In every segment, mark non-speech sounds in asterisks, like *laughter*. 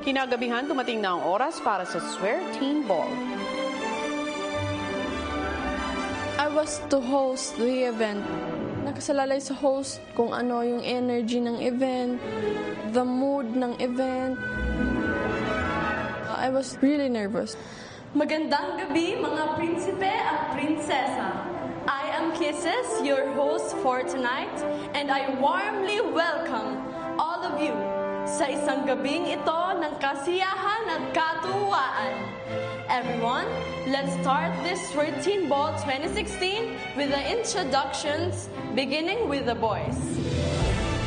Kinagabihan, dumating na ang oras para sa Swear Teen Ball. I was to host the event. Nakasalalay sa host kung ano yung energy ng event, the mood ng event. I was really nervous. Magandang gabi mga prinsipe at prinsesa. I am Kisses, your host for tonight, and I warmly welcome all of you sa isang gabing ito ng kasiyahan at katuwaan. Everyone, let's start this routine ball 2016 with the introductions, beginning with the boys.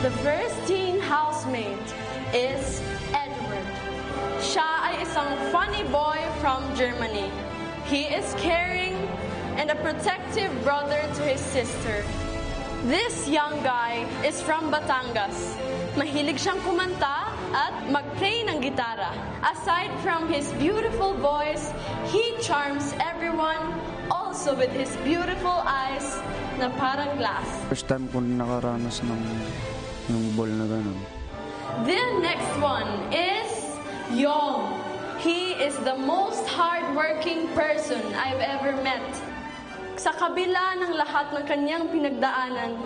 The first teen housemate is Edward. Siya ay isang funny boy from Germany. He is caring and a protective brother to his sister. This young guy is from Batangas. Mahilig siyang kumanta at mag-play ng gitara. Aside from his beautiful voice, he charms everyone also with his beautiful eyes na parang glass. First time ko nakaranas ng yung ball na gano'n. The next one is Yong. He is the most hardworking person I've ever met. Sa kabila ng lahat ng kanyang pinagdaanan,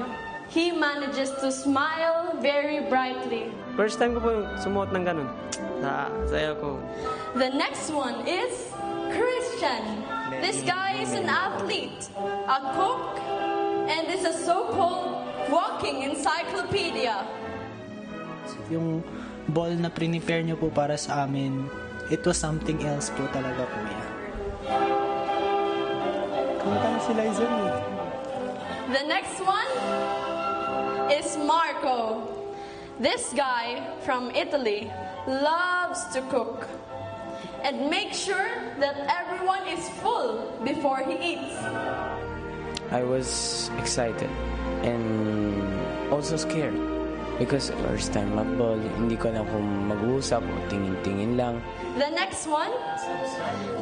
he manages to smile very brightly. First time ko po sumuot ng ganun. *tsk* Sa sayo ko. The next one is Christian. This guy is an athlete, a cook, and is a so-called walking encyclopedia. Yung ball na prepare nyo po para sa amin, it was something else po talaga kuya. Kumanta si Liza eh. The next one is Marco. This guy from Italy loves to cook and make sure that everyone is full before he eats. I was excited and also scared because first time magball, hindi ko na kung mag-uusap o tingin-tingin lang. The next one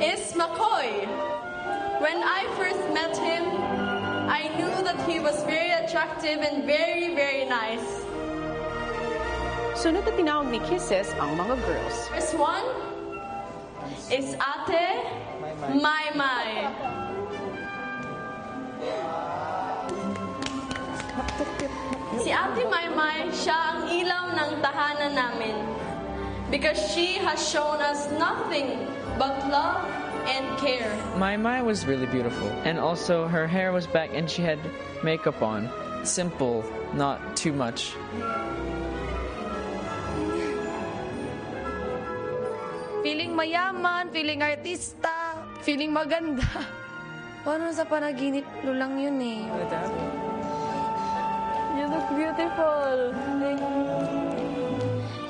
is McCoy. When I first met him, I knew that he was very attractive and very, very nice. Sunod na tinawag ni Kisses ang mga girls. First one is Ate Mai Mai. Si Ate Mai Mai, siya ang ilaw ng tahanan namin. Because she has shown us nothing but love and care. My Mai was really beautiful, and also her hair was back and she had makeup on. Simple, not too much. Feeling mayaman, feeling artista, feeling maganda. *laughs* Paano sa panaginip ko lang yun eh. You look beautiful.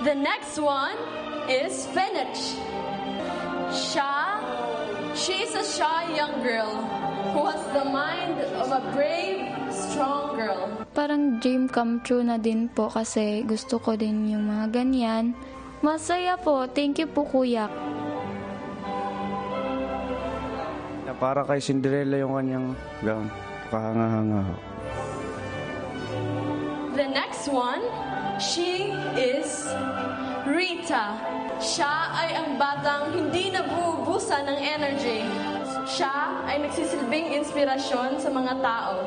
The next one is Fenech. Siya, she is a shy young girl who has the mind of a brave, strong girl. Parang dream come true na din po kasi gusto ko din yung mga ganyan. Masaya po. Thank you po, kuya. Na para kay Cinderella yung kanyang gown. Kahanga-hanga. The next one, she Rita. Siya ay ang batang hindi nabubusan ng energy. Siya ay nagsisilbing inspirasyon sa mga tao.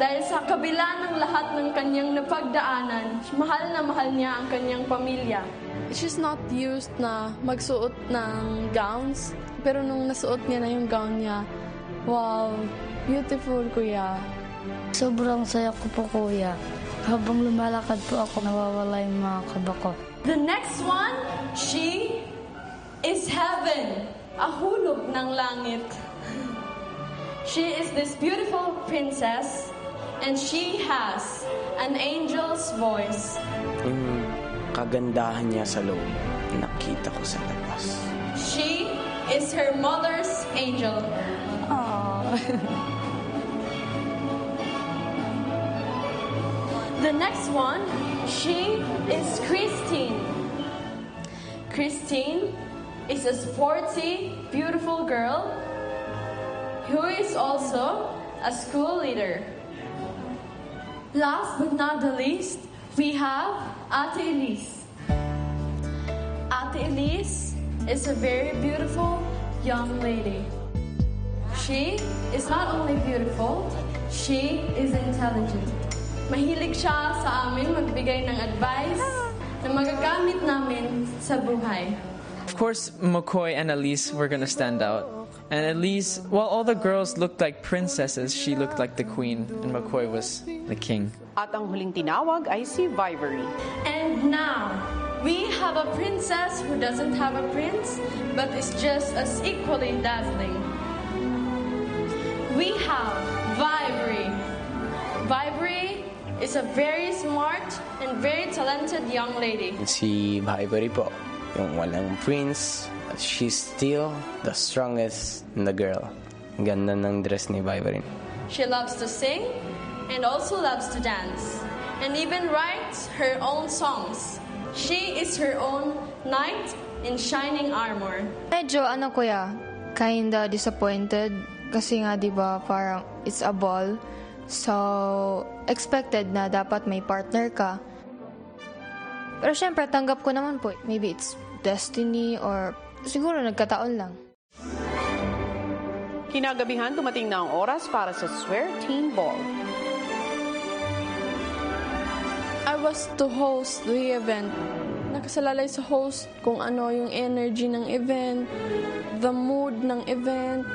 Dahil sa kabila ng lahat ng kanyang napagdaanan, mahal na mahal niya ang kanyang pamilya. She's not used na magsuot ng gowns. Pero nung nasuot niya na yung gown niya, wow, beautiful kuya. Sobrang saya ko po, kuya. Habang lumalakad po ako, nawawala yung mga kaba ko. The next one, she is heaven, a hulog ng langit. *laughs* She is this beautiful princess and she has an angel's voice. Yung kagandahan niya sa loob, nakita ko sa labas. She is her mother's angel. Aww. *laughs* The next one, she is Christine. Christine is a sporty, beautiful girl who is also a school leader. Last but not the least, we have Ate Elise. Ate Elise is a very beautiful young lady. She is not only beautiful, she is intelligent. Mahilig siya sa amin magbigay ng advice ah. na magagamit namin sa buhay. Of course, McCoy and Elise were gonna stand out. And Elise, while all the girls looked like princesses, she looked like the queen, and McCoy was the king. At ang huling tinawag ay si Vivery. And now, we have a princess who doesn't have a prince, but is just as equally dazzling. We have Vivery. Vivery is a very smart and very talented young lady. Si Vibery po, yung walang prince, she's still the strongest in the girl. Ganda ng dress ni Vibery. She loves to sing and also loves to dance, and even writes her own songs. She is her own knight in shining armor. Medyo ano kuya, kinda disappointed kasi nga 'di ba parang it's a ball. So expected na dapat may partner ka. Pero syempre tanggap ko naman po. Maybe it's destiny or siguro nagkataon lang. Kinagabihan, dumating na ang oras para sa Swear Teen Ball. I was to host the event. Nakasalalay sa host kung ano yung energy ng event, the mood ng event,